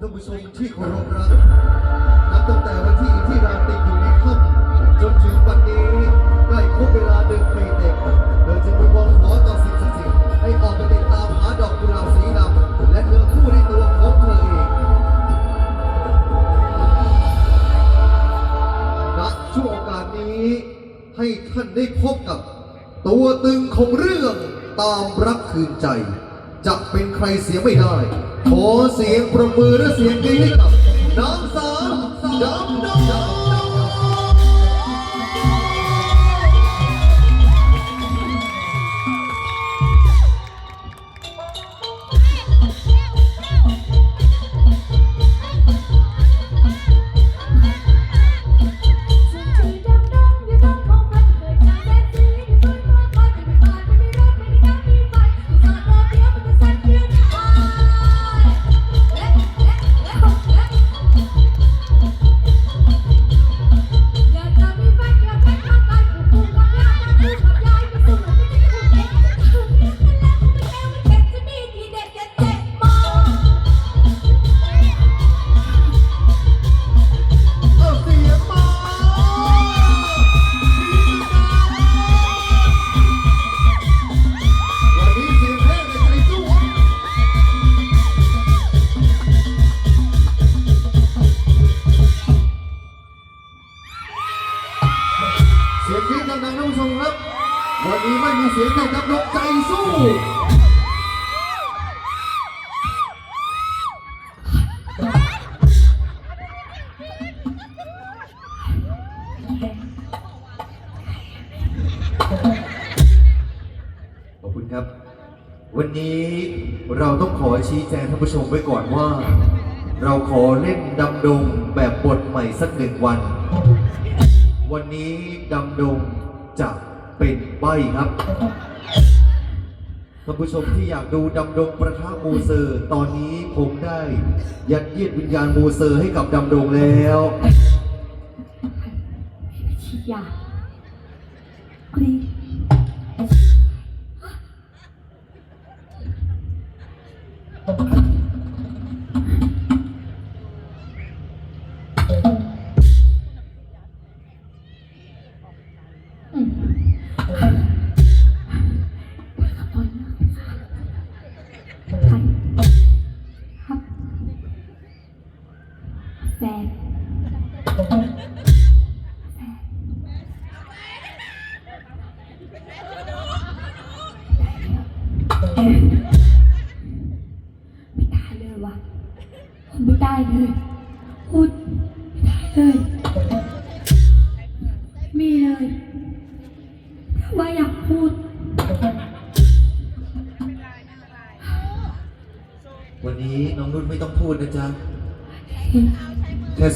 ท่านผู้ชมที่เคารพรักนับตั้งแต่วันที่ที่ราตรีอยู่ในถ้ำจนถึงวันนี้ใกล้ครบเวลาเดินปีเต็มโดยจึงเป็นวอนขอต่อสิ่งศักดิ์สิทธิ์ให้ออกไปติดตามหาดอกกุหลาบสีดำและเนื้อคู่ในตัวของเธอเองณช่วงโอกาสนี้ให้ท่านได้พบกับ ตัวตึงของเรื่องตามรักคืนใจ จะเป็นใครเสียไม่ได้ ขอเสียงประมือและเสียงกรี๊ดให้กับนางสาวดำดง นนี้เราต้องขอชี้แจงท่านผู้ชมไว้ก่อนว่า เราขอเล่นดำดงแบบบทใหม่สักหนึ่งวัน วันนี้ดำดงจะเป็นใบครับท่านผู้ชมที่อยากดูดำดงประทะมูเซอร์ตอนนี้ผมได้ ยัดเยียดวิญญาณมูเซอร์ให้กับดำดงแล้วฉีดยา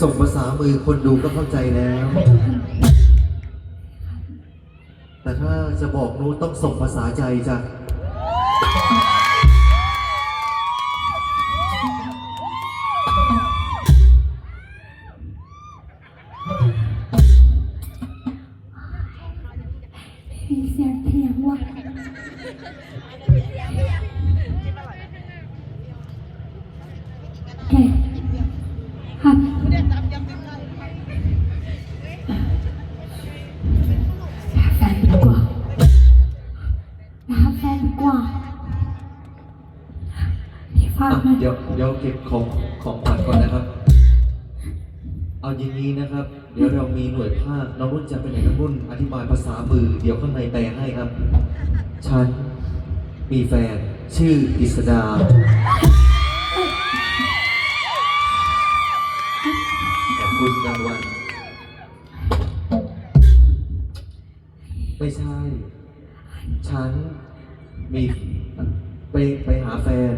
ส่งภาษามือคนดูก็เข้าใจแล้ว แต่ถ้าจะบอกนู้ต้องส่งภาษาใจจ้ะมีเสียงเทียงว่ะ เก็บของของขวัญก่อนนะครับ เอาอย่างนี้นะครับ เดี๋ยวเรามีหน่วยภาคน้องนุ่นจะเป็นไหนน้องนุ่นอธิบายภาษามือ เดี๋ยวข้างในแปลให้ครับ ฉันมีแฟนชื่ออิสดา ขอบคุณรางวัลไม่ใช่ ฉันมีไปไปหาแฟน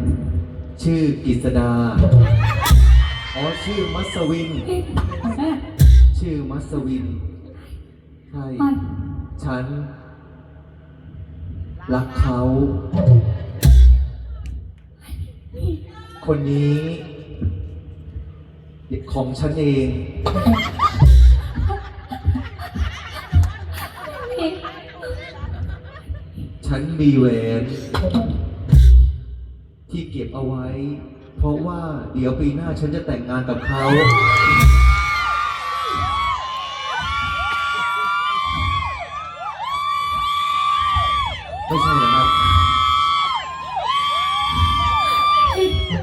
ชื่อกิษดา อ๋อ ชื่อมัสวินเอ๊ะเอ๊ะชื่อมัสวิน ใช่มันฉัน รักเขา คนนี้ของฉันเองเอ๊ะฉันมีแหวน ที่เก็บเอาไว้ เพราะว่าเดี๋ยวปีหน้าฉันจะแต่งงานกับเขา ไม่ใช่เหรอครับ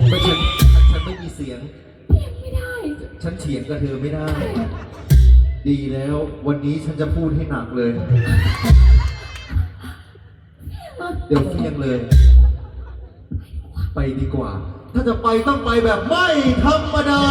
ไม่ใช่ฉันไม่มีเสียงยังไม่ได้ ฉันเถียงกับเธอไม่ได้ ดีแล้ววันนี้ฉันจะพูดให้หนักเลย เดี๋ยวเที่ยงเลย ไปดีกว่า ถ้าจะไปต้องไปแบบไม่ธรรมดา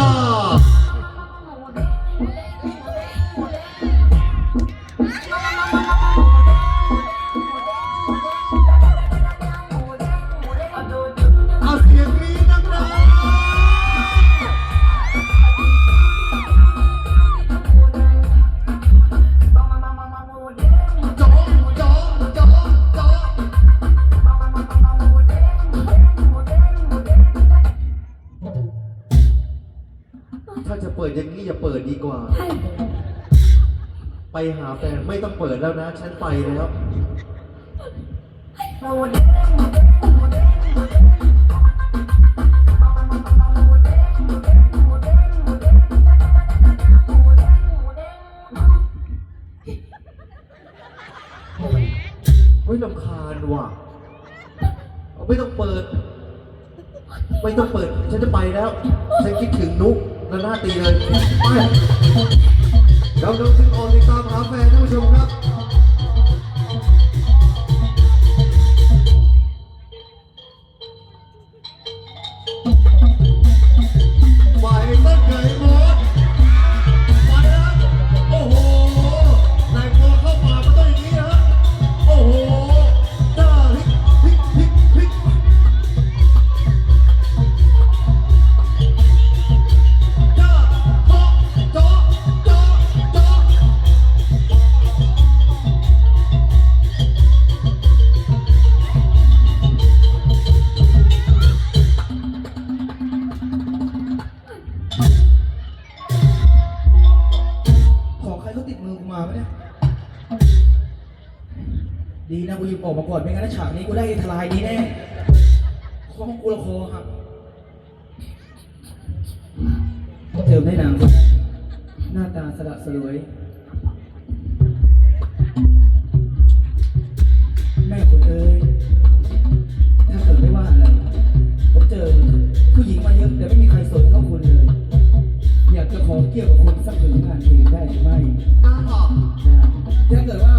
แฟนไม่ต้องเปิดแล้วนะ ฉันไปแล้วเฮ้ยลำคาญว่ะเอาไม่ต้องเปิด ไม่ต้องเปิด ฉันจะไปแล้ว ฉันคิดถึงนุกแล้วหน้าตีเลยไป เราเดินถึงออกติดตามหาแฟนท่านผู้ชมครับ ติดมือกูมาปะเนี่ย ดีนะกูหยิบออกมาก่อนไม่งั้นฉากนี้กูได้ทลายดีแน่คอของกูละคอหักเจอได้นางหน้าตาสละสลวย แม่คุณเอ้ย ถ้าเกิดไม่ว่าอะไร ผมเจอผู้หญิงมาเยอะแต่ไม่มีใครสนเท่าคุณเลย อยากจะขอเกี่ยวกับคุณสักหนึ่งงานเพลงได้หรือไม่ ถ้าเกิดว่า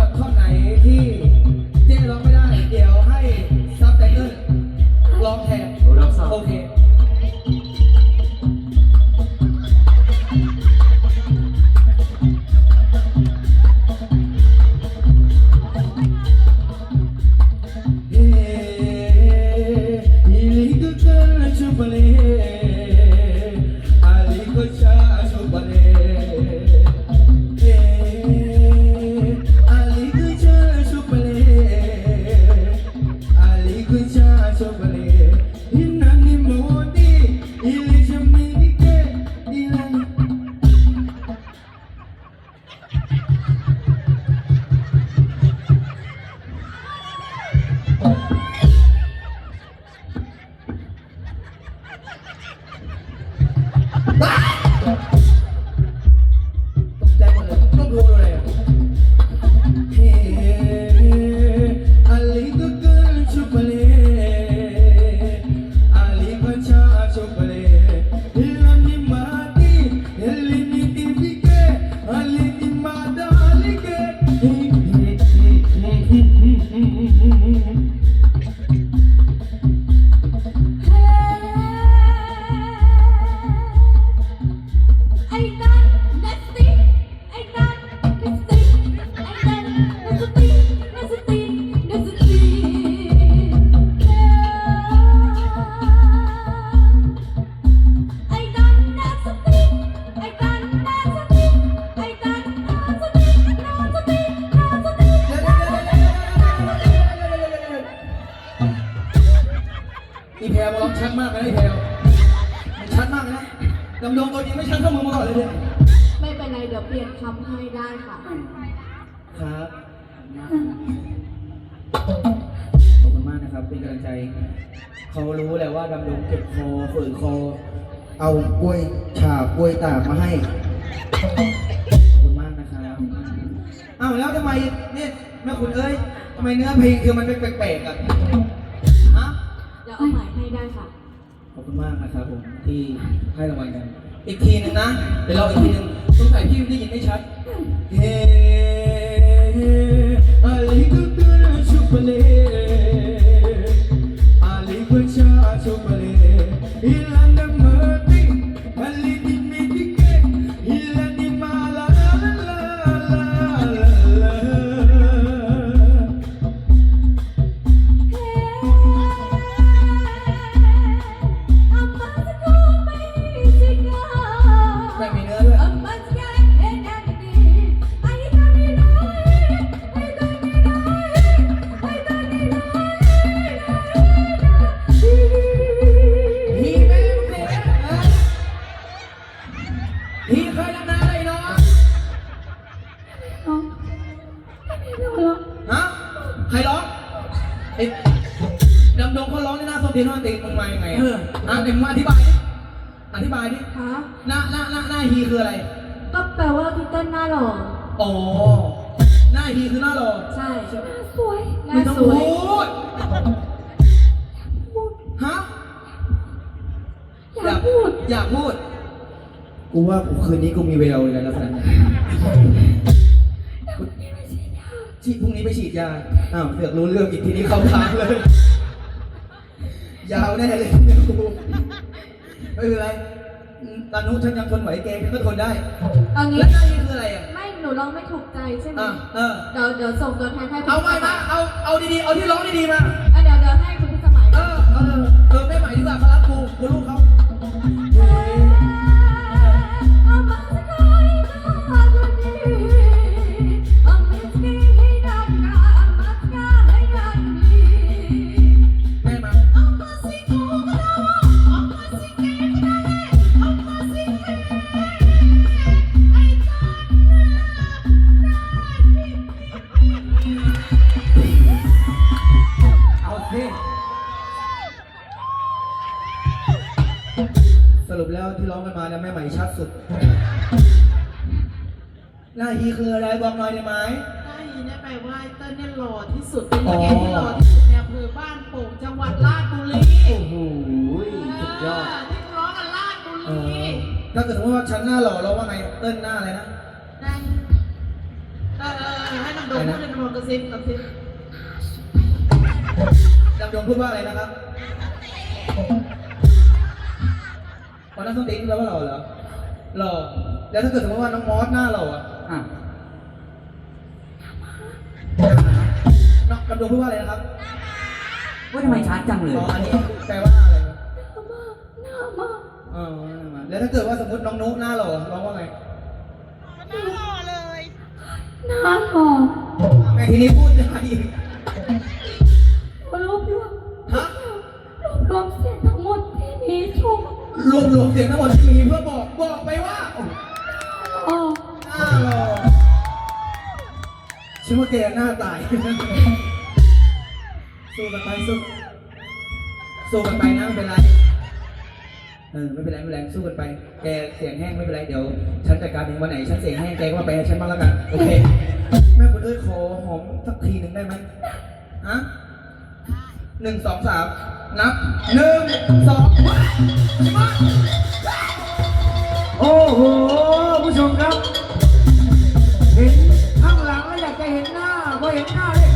ไคุณมากนะครับอ้าวแล้วทำไมเนี่ยแม่คุณเอ้ยทำไมเนื้อเพลงคือมันเป็นแปลกๆอะฮะเดี๋ยวเอาใหม่ให้ได้ค่ะ ขอบคุณมากนะครับผมที่ให้รางวัลกัน อีกทีหนึ่งนะ เดี๋ยวเราอีกทีหนึ่งสงสัยพี่ได้ยินไม่ชัด เฮ้อะไรก็เกิดชุบเล่อะไรก็ชาชุบเล่ คืนนี้กูมีเวลเลยนะลักษณะนี้ฉีดพรุ่งนี้ไปฉีดยา อ้าวเสือกรู้เรื่องอีกทีนี้เข้าทางเลย ยาวแน่เลยเนี่ยกูไม่เป็นไรอืมตานุฉันยังทนไหวแกฉันก็ทนได้ เอางี้ แล้วหน้านี่คืออะไรอะไม่ หนูร้องไม่ถูกใจใช่ไหมอะเออ เดี๋ยวเดี๋ยวส่งตัวแทนให้คุณเอาไปมา เอา เอาดีๆ เอาที่ร้องดีๆมา ว่าไงเติ้ลหน้าอะไรนะได้เออเออเออให้น้ำดงพูดให้น้ำดงกระซิบกระซิบดำดงพูดว่าอะไรนะครับพอนั่งส้นตีนแล้วว่าหล่อเหรอหล่อแล้วถ้าเกิดสมมติว่าน้องมอสหน้าหล่ออะอะน้องดำดงพูดว่าอะไรนะครับว่าทำไมช้าจังเลยอ๋ออันนี้แปลว่าอะไรครับ หน้ามากอ๋อแล้วถ้าเกิดว่าสมมติน้องนุหน้าหล่อร้องว่าไง หน้าหล่อแม่ทีนี้พูดได้อีกรวบรวมฮะรวบรวมเสียงทั้งหมดที่มีชุกรวมรวมเสียงทั้งหมดที่มีเพื่อบอกบอกไปว่าอ๋อหน้าหล่อชื่อว่าแกหน้าตายสู้กันไปสู้สู้กันไปนะไม่เป็นไร เออไม่เป็นไรไม่เป็นไรสู้กันไป แกเสียงแห้งไม่เป็นไรเดี๋ยวฉันจัดการเองวันไหนฉันเสียงแห้งแกก็มาไปให้ฉันบ้างแล้วกันโอเคแม่คุณเอ้ยขอหอมสักทีหนึ่งได้ไหมฮะหนึ่งสองสามนับหนึ่งสองโอ้โหผู้ชมครับเห็นข้างหลังแล้วอยากจะเห็นหน้าพอเห็นหน้าเรีย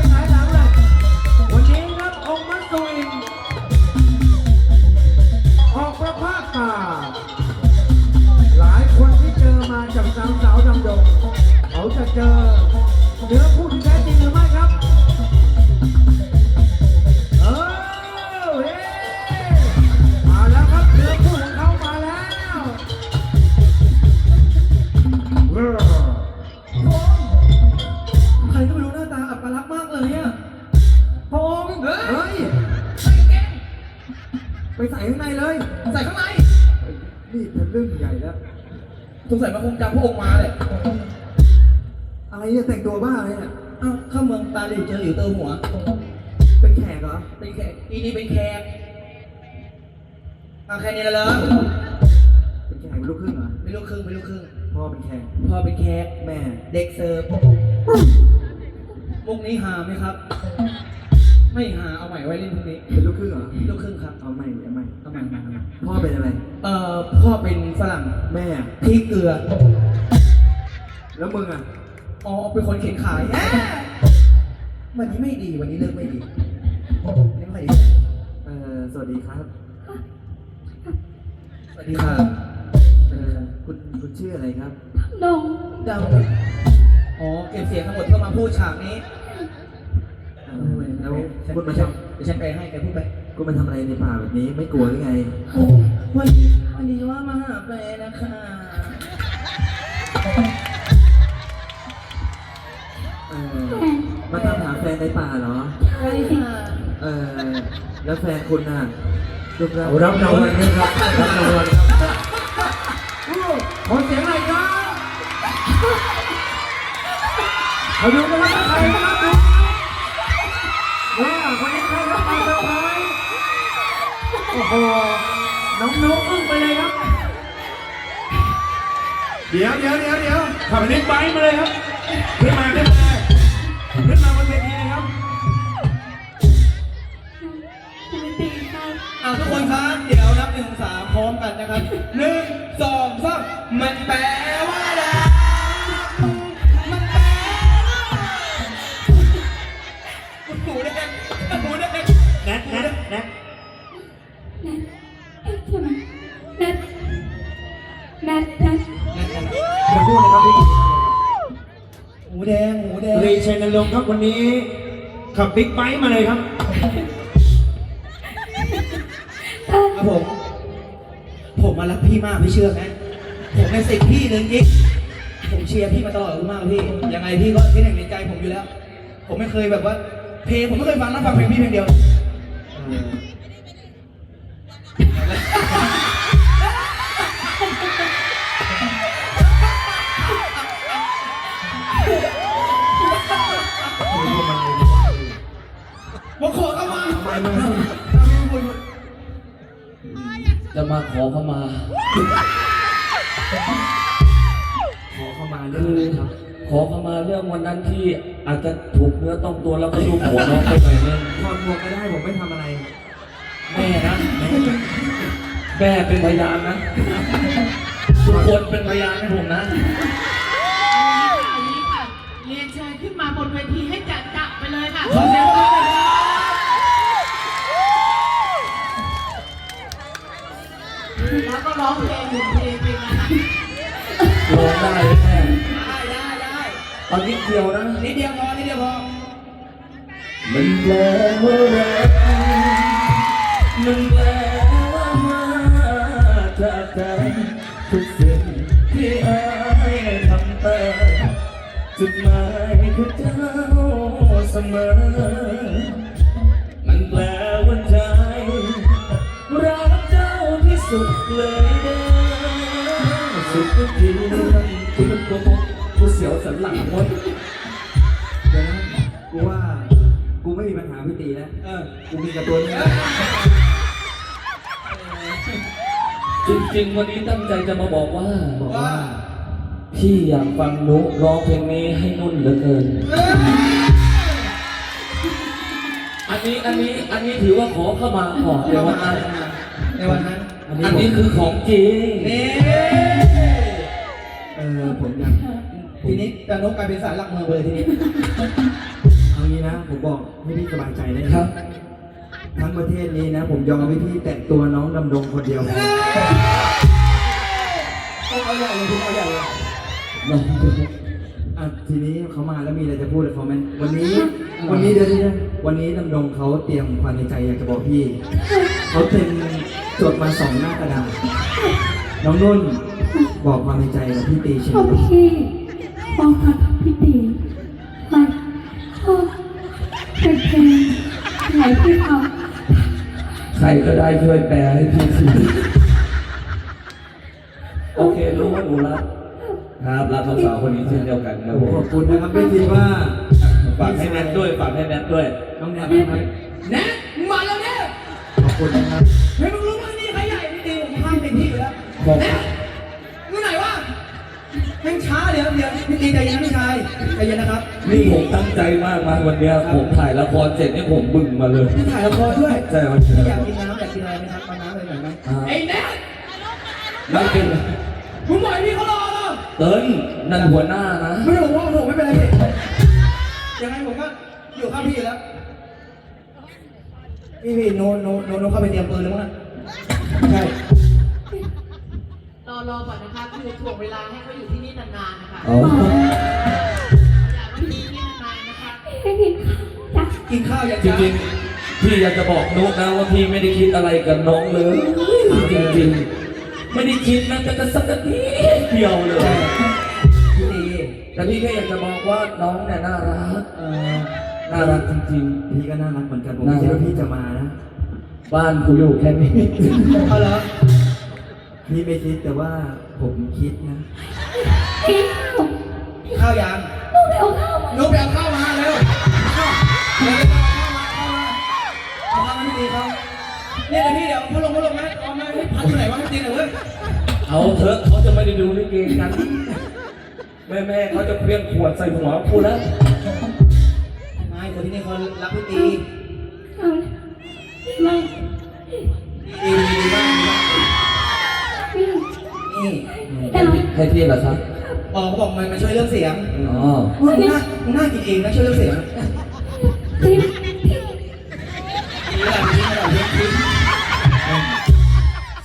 ลักษณ์มากเลยอะพระองค์เฮ้ย เฮ้ย ใส่กางเกงไปใส่ข้างในเลยใส่ข้างใน นี่เป็นเรื่องใหญ่แล้ว สงสัยมันคงจำพระองค์มาเลยอะไรเนี่ยแต่งตัวบ้าอะไรเนี่ย เอ้าเข้าเมืองตาหลิวเจออยู่เตอหัวจเป็นแขกเหรอ เป็นแขกปีนี้เป็นแขกเอาแค่นี้แล้วเหรอเป็นแขกเป็นลูกครึ่งเหรอ เป็นลูกครึ่งเป็นลูกครึ่งพ่อเป็นแขกพ่อเป็นแขก แม่ เด็กเสิร์ฟ มุกนี้หาไหมครับ ไม่หาเอาใหม่ไว้เล่นพรุ่งนี้เป็นลูกครึ่งเหรอลูกครึ่งครับเอาใหม่เอาใหม่เอาใหม่เอาใหม่เอาใหม่พ่อเป็นอะไร เอ่อพ่อเป็นฝรั่งแม่พริกเกลือแล้วมึงอะอ๋อเป็นคนเข็นขายวันนี้ไม่ดีวันนี้เลิกไม่ดีวันนี้ไม่ดีเออสวัสดีครับสวัสดีครับเออคุณคุณชื่ออะไรครับ ดง ดาว อ๋อเก็บเสียงทั้งหมดเพื่อมาพูดฉากนี้เออแล้วฉันคุณมาทเดี๋ยวฉันไปให้แกพูดไปำคุณมาทำอะไรในป่าแบบนี้ไม่กลัวหรือไงวันนี้วันนี้ว่ามาหาแฟนนะคะเออมาตามหาแฟนในป่าเหรอ ใช่ค่ะเออแล้วแฟนคุณน่ะรูปร่างรับรางวัลนะครับรับรางวัลครับขอเสียงหน่อยครับ เขาดูกันว่าใครนะครับดูว่าคนนี้ใครครับมาเซอร์ไพรส์โอ้โห น้องนุ๊กอึ้งไปเลยครับ เดี๋ยวเดี๋ยวเดี๋ยวเดี๋ยวขับนิดไบค์มาเลยครับขึ้นมาขึ้นมาขึ้นมาบนเวทีเลยครับคุณตีครับอ่าทุกคนครับ เดี๋ยวนับหนึ่งสามพร้อมกันนะครับหนึ่งสองสามมันแปลว่า วันนี้ ขับบิ๊กไบค์มาเลยครับ ครับผม ผมมารักพี่มากพี่เชื่อไหมผมเป็นสิทธิ์พี่เลยจริงผมเชียร์พี่มาตลอดคุณมากพี่ ยังไงพี่ก็ที่หนึ่งในใจผมอยู่แล้ว ผมไม่เคยแบบว่า เพลงผมไม่เคยฟังนะฟังเพลงพี่เพลงเดียว มาขอเข้ามาทำไมมึงจะมาขอเข้ามา ขอเข้ามาเรื่องอะไรครับ ขอเข้ามาเรื่องวันนั้นที่อาจจะถูกเนื้อต้องตัวแล้วก็ลูกหัวน้องไปหน่อยนึงถอดหมวกก็ได้ผมไม่ทำอะไร แม่นะแม่เป็นพยานนะทุกคนเป็นพยานให้ผมนะเอาอย่างนี้ค่ะ เรียนเชิญขึ้นมาบนเวทีให้จัดจับไปเลยค่ะขอเสียงปรบมือค่ะ ร้องได้ไหมแม่ได้ได้ได้เอานิดเดียวนะนิดเดียวพอนิดเดียวพอมันแปลว่ารักมันแปลว่ามาจากใจทุกสิ่งที่อายทำไปจุดหมายคือเจ้าเสมอ สุดทุกทีที่มันตัวมดกูเสียวสันหลังมดเดี๋ยวนะกูว่ากูไม่มีปัญหาพี่ตีแล้วเออกูมีกับตัวนี้จริงๆ วันนี้ตั้งใจจะมาบอกว่าบอกว่า พี่อยากฟังนุร้องเพลงนี้ให้นุ่นเหลือเกิน อันนี้อันนี้อันนี้ถือว่าขอเข้ามาก่อนในวันนั้นในวันนั้น อันนี้คือของจริงนี่ ออผมอยากทีนี้ตานกกลายเป็นสายหลักเมืองเลยทีนี้เอางี้นะ ผมบอกให้พี่สบายใจได้ครับ ทั้งประเทศนี้นะ ผมยอมให้พี่แตะตัวน้องดำดงคนเดียวพอต้องเอาใหญ่เลยคุณเอาใหญ่เลยน้องอะทีนี้เขามาแล้วมีอะไรจะพูดกับเขาไหมวันนี้ วันนี้เดี๋ยวนี้วันนี้ดำดงเขาเตรียมความในใจอยากจะบอกพี่ เขาเต็มจดมาสองหน้ากระดาษน้องนุ่น บอกความในใจกับพี่ตีเฉโอยเคขอค่ะพี่ตีไปขอเป็นเพลงไหนที่เขาใครก็ได้ช่วยแปลให้พี่ทีโอเครู้ว่าหนูรักครับรักสาวคนนี้เช่นเดียวกันครับผขมอบคุณนะครับไม่คิดว่าฝากให้แนทด้วยฝากให้แนทด้วยน้องแนทนะครับแนะมึงมาแล้วเนี่ยขอบคุณนะครับ เฮ้ยมึงรู้มั้ยนี่ใครใหญ่พี่ตีผมข้ามเต็มที่อยู่แล้วบอก แนะมึงไหนวะ แม่งช้าเดี๋ยวเดี๋ยวพี่ตีใจเย็นนะพี่ชายใจเย็นนะครับนี่ผมตั้งใจมากมาวันเนี้ยผมถ่ายละครเสร็จเนี่ยผมบึ่งมาเลยพี่ถ่ายละครด้วยใช่วันพี่นี้อยากกินน้ำอยากกินอะไรไหมครับเอาน้ำอะไรหน่อยไหมอ่าไอ้แนะไม่เป็นมึงปล่อยพี่เขารอเหรอเติ้ลนั่นหัวหน้านะไม่ต้องห่วงผมไม่เป็นไรพี่ยังไงผมก็อยู่ข้างพี่อยู่แล้วพี่พี่โนโนโนโนเข้าไปเตรียมปืนแล้วมั้งนะใช่ รอรอก่อนนะคะคือถ่วงเวลาให้เขาอยู่ที่นี่นานๆนะคะอ๋ออย่ามาที่นี่นานๆนะคะไม่กินข้าวจ้ะกินข้าวอย่างจริงๆพี่อยากจะบอกนุกนะว่าพี่ไม่ได้คิดอะไรกับน้องเลยจริงๆ ไม่ได้คิดนะแต่จะสักนิดเดียวเลยพี่ตีแต่พี่แค่อยากจะบอกว่าน้องเนี่ยน่ารักเอ่อน่ารักจริงพี่ก็น่ารักเหมือนกันผมไม่คิดว่าพี่จะมานะๆบ้านกูอยู่แค่นี้เอาเหรอ พี่ไม่คิดแต่ว่าผมคิดนะกินข้าวข้าวยังลูกไปเอาข้าวมานุ๊กไปเอาข้าวมาเร็วข้าวเร็วเอาข้าวมาเอาข้าวมาเอาข้าวมาพี่ตีเขาเนี่ยเดี๋ยวพี่เดี๋ยวพัดลมพัดลมนะเอามาให้พัดอยู่ไหนวะพี่ตีหน่อยเว้ยเอาเถอะเขาจะไม่ได้ดูลิเกกันแม่แม่ๆเขาจะเพี้ยงขวดใส่หัวกูแล้วไม่คนที่นี่เขารักพี่ตี ให้พี่เหรอครับบอกเขาบอกมันมาช่วยเรื่องเสียงอ๋อมึงน่ามึงน่ากินเองนะช่วยเรื่องเสียงที่ดีอะไรดีอะไรดีดี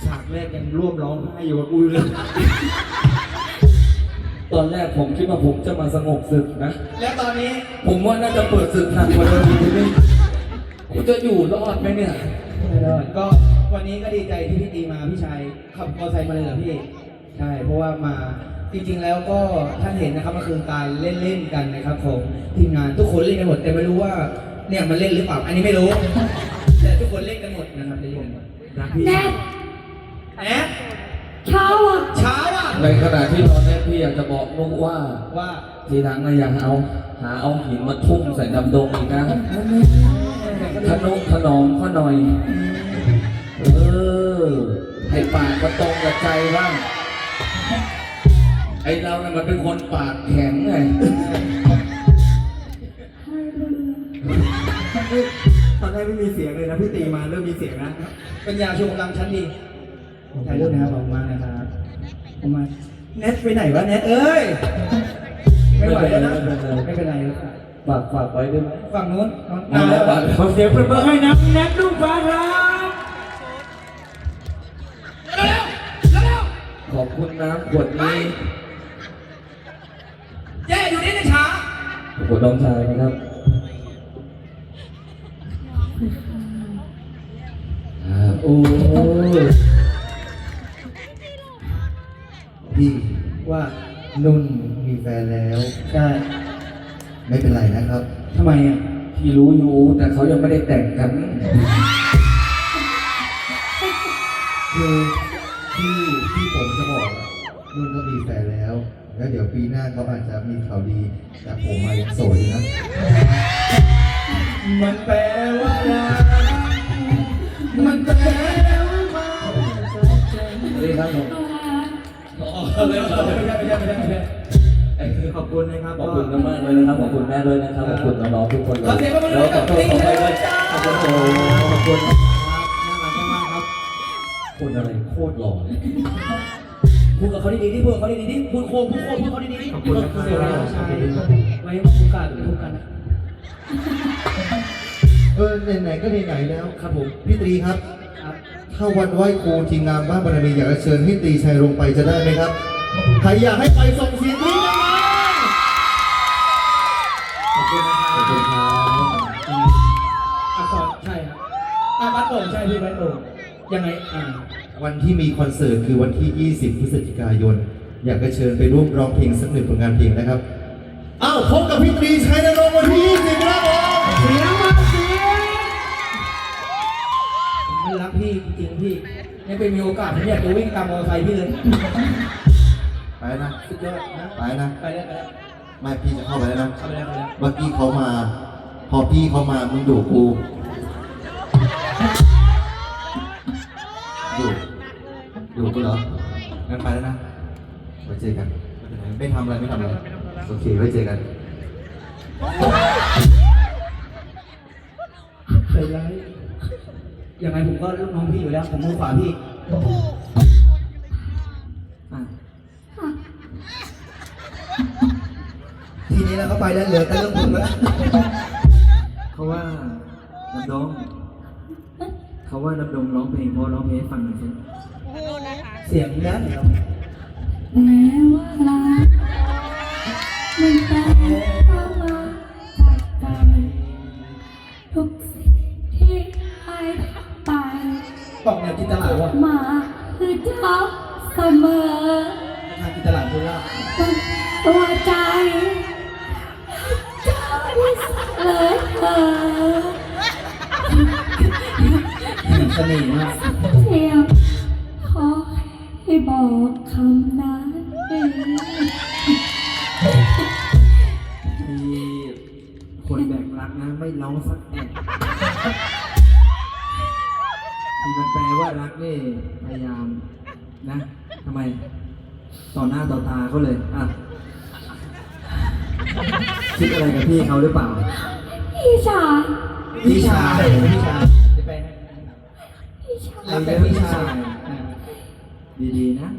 ฉากแรกยังร่วมร้องไห้อยู่กับกูอยู่เลย ตอนแรกผมคิดว่าผมจะมาสงบศึกนะ แล้วตอนนี้ผมว่าน่าจะเปิดศึกหนักกว่าเดิมอีกนิดนึงกูจะอยู่รอดไหมเนี่ย ไม่รอดก็วันนี้ก็ดีใจที่พี่ตีมาพี่ชายขับมอเตอร์ไซค์มาเลยเหรอพี่ ใช่ เพราะว่ามาจริงๆแล้วก็ท่านเห็นนะครับมันคือการเล่นๆกันนะครับของทีมงานทุกคนเล่นกันหมดแต่ไม่รู้ว่าเนี่ยมันเล่นหรือเปล่าอันนี้ไม่รู้ แต่ทุกคนเล่นกันหมดนะครับในวงรักพี่แน่แอะเช้าอะเช้าอะในขณะที่ตอนนี้พี่อยากจะบอกนุกว่าว่าทีหลังนะอย่าเอา หาเอาหินมาทุ่มใส่ดำดงอีกนะขนมขนมข้าหน่อย เออให้ปากก็ตรงกับใจบ้าง ไอเราเนี่ยมันเป็นคนปากแข็งไงตอนแรกไม่มีเสียงเลยนะพี่ตีมาเริ่มมีเสียงนะเป็นยาชูกำลังชั้นดีถ่ายรูปนะครับขอบคุณมากนะครับขอบคุณมากเน็ตไปไหนวะเน็ตเอ้ยไม่ไหวแล้วนะไม่เป็นไรแล้วค่ะฝากฝากไว้ด้วยไหมฝั่งนู้นน้องเอาแล้วฝากขอเสียงปรบมือให้น้ำแน็กลูกฟ้าครับ คุณน้ำขวดนี้เจ๊อยู่นี่ในช้าขอบคุณน้องชายนะครับอ่าโอ้พี่ว่านุ่นมีแฟนแล้วใช่ไม่เป็นไรนะครับทำไมอะพี่รู้อยู่แต่เขายังไม่ได้แต่งกันคือพี่ นุ่นก็มีแฟนแล้ว แล้วเดี๋ยวปีหน้าเขาอาจจะมีข่าวดีแต่ผมมายังโสดอยู่นะ มันแปลว่ารักมันแปลว่านี่ครับผมอ๋อไม่ใช่ไม่ใช่ไม่ใช่ไม่ใช่ไม่ใช่ขอบคุณนะครับ ขอบคุณมากๆเลยนะครับ ขอบคุณแม่ด้วยนะครับ ขอบคุณน้องๆทุกคนเลยขอเสียงปรบมือแล้วขอโทษขอไปด้วยจ้าขอบคุณโอ้ขอบคุณน่ารักมากๆครับคนอะไรโคตรหล่อเลย พูดกับเขาดีๆดิพูดกับเขาดีๆดิพูดโค้งพูดโค้งพูดเขาดีๆดิขอบคุณนะครับเสียเวลาใช่ไว้มาคุยกันคุยกันนะเออไหนๆก็ไหนๆแล้วครับผมพี่ตรีครับ ถ้าวันไหว้ครูทีมงานบ้านบารมีอยากจะเชิญพี่ตรีชัยลงไปจะได้ไหมครับใครอยากให้ไปส่งเสียงที่ดังขอบคุณนะครับขอบคุณครับอักษรใช่ครับอะบัตรโป่งใช่พี่บัตรโป่งยังไงอ่าๆ วันที่มีคอนเสิร์ตคือวันที่ 20 พฤศจิกายน อยากจะเชิญไปร่วมร้องเพลงสักหนึ่งผลงานเพลงนะครับ อ้าวพบกับพี่ตรีชัยนรงค์วันที่ 20ครับผมเสียงมาเสียงผมรักพี่จริงๆพี่นี่เป็นมีโอกาสผมอยากจะวิ่งตามมอเตอร์ไซค์พี่เลย ไปนะ สุดยอดนะ ไปนะ ไปแล้วไปแล้วไม่พี่จะเข้าไปแล้วนะ เข้าไปแล้วเข้าไปแล้วเมื่อกี้เขามา พอพี่เขามามึงดูกู อยู่อยู่กูเหรองั้นไปแล้วนะไว้เจอกัน ไม่ทำอะไรไม่ทำอะไร โอเคไว้เจอกันเคยร้ายยังไงผมก็ลูกน้องพี่อยู่แล้ว ผมมือขวาพี่อะทีนี้เราก็ไปแล้วเหลือแต่เรื่องผมแล้วเขาว่าน้ำดงเขาว่าน้ำดงร้องเพลงเพราะร้องเพลงให้ฟังหน่อยสิ เสียงนั้นเหรอแม้ว่ารักมันแต่เข้ามาจากใจทุกสิ่งที่ให้ไปตอกแนวจินตลาดว่ะมาคือเจ้าเสมอทางจินตลาดพูดว่ามันตัวใจเจ้าที่สุดเลยเธอเสน่ห์มากเทียมขอให้ บอกคำนั้นเองที่คนแบกรักนะ ไม่ร้องสักแอะที่มันแปลว่ารักนี่พยายามนะทำไม ต่อหน้าต่อตาเขาเลยอะคิดอะไรกับพี่เขาหรือเปล่า พี่ชาย พี่ชายพี่ชายจะไปให้พี่ชายรับเป็นพี่ชาย ดีๆนะ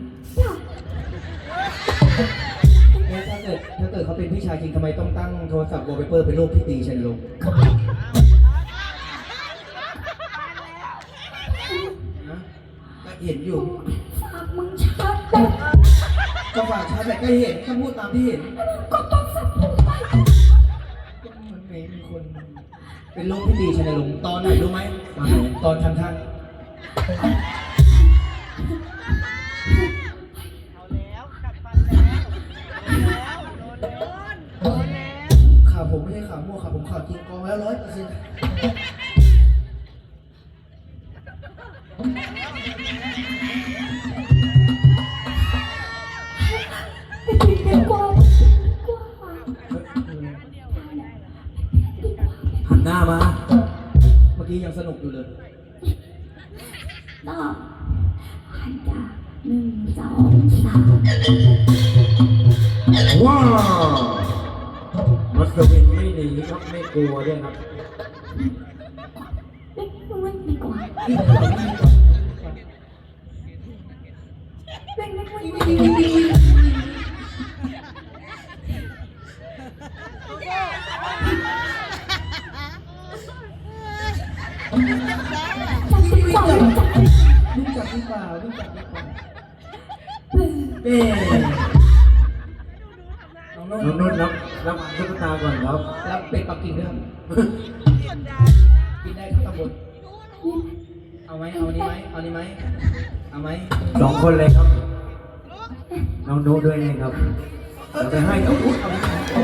แล้วถ้าเกิดถ้าเกิดเขาเป็นพี่ชายจริงทำไมต้องตั้งโทรศัพท์โวลเปเปอร์เป็นรูปพี่ตีเชนลงนะก็เห็นอยู่ ฝากมึงชัดแบบก็ฝากชาแต่ก็เห็นก็พูดตามที่เห็นก็ต้องสับไปก็มันมีมีคน เป็นรูปพี่ตีเชนลงตอนไหนรู้ไหมตอนไหนตอนทำท่าาหันหน้ามา เมื่อกี้ยังสนุกอยู่เลยต่อหันจ้าหนึ่งสองสามว้าวมัสวินไม่หนีครับ ไม่กลัวด้วยครับ เล็กมันดีกว่าเล็กเล็กมันดีกว่าจับดีกว่าจับรู้จักหรือเปล่ารู้จักหรือเปล่าเอ๊ะน้องน้องนุ่นุ่นนรับรับตุ๊กตาก่อนครับรับเป็ดปักกิ่งด้วยครับ เอาไหมสองคนเลยครับ น้องโน้ด้วยนะครับเราจะให้เอาอุ๊ยเอาไปให้กว่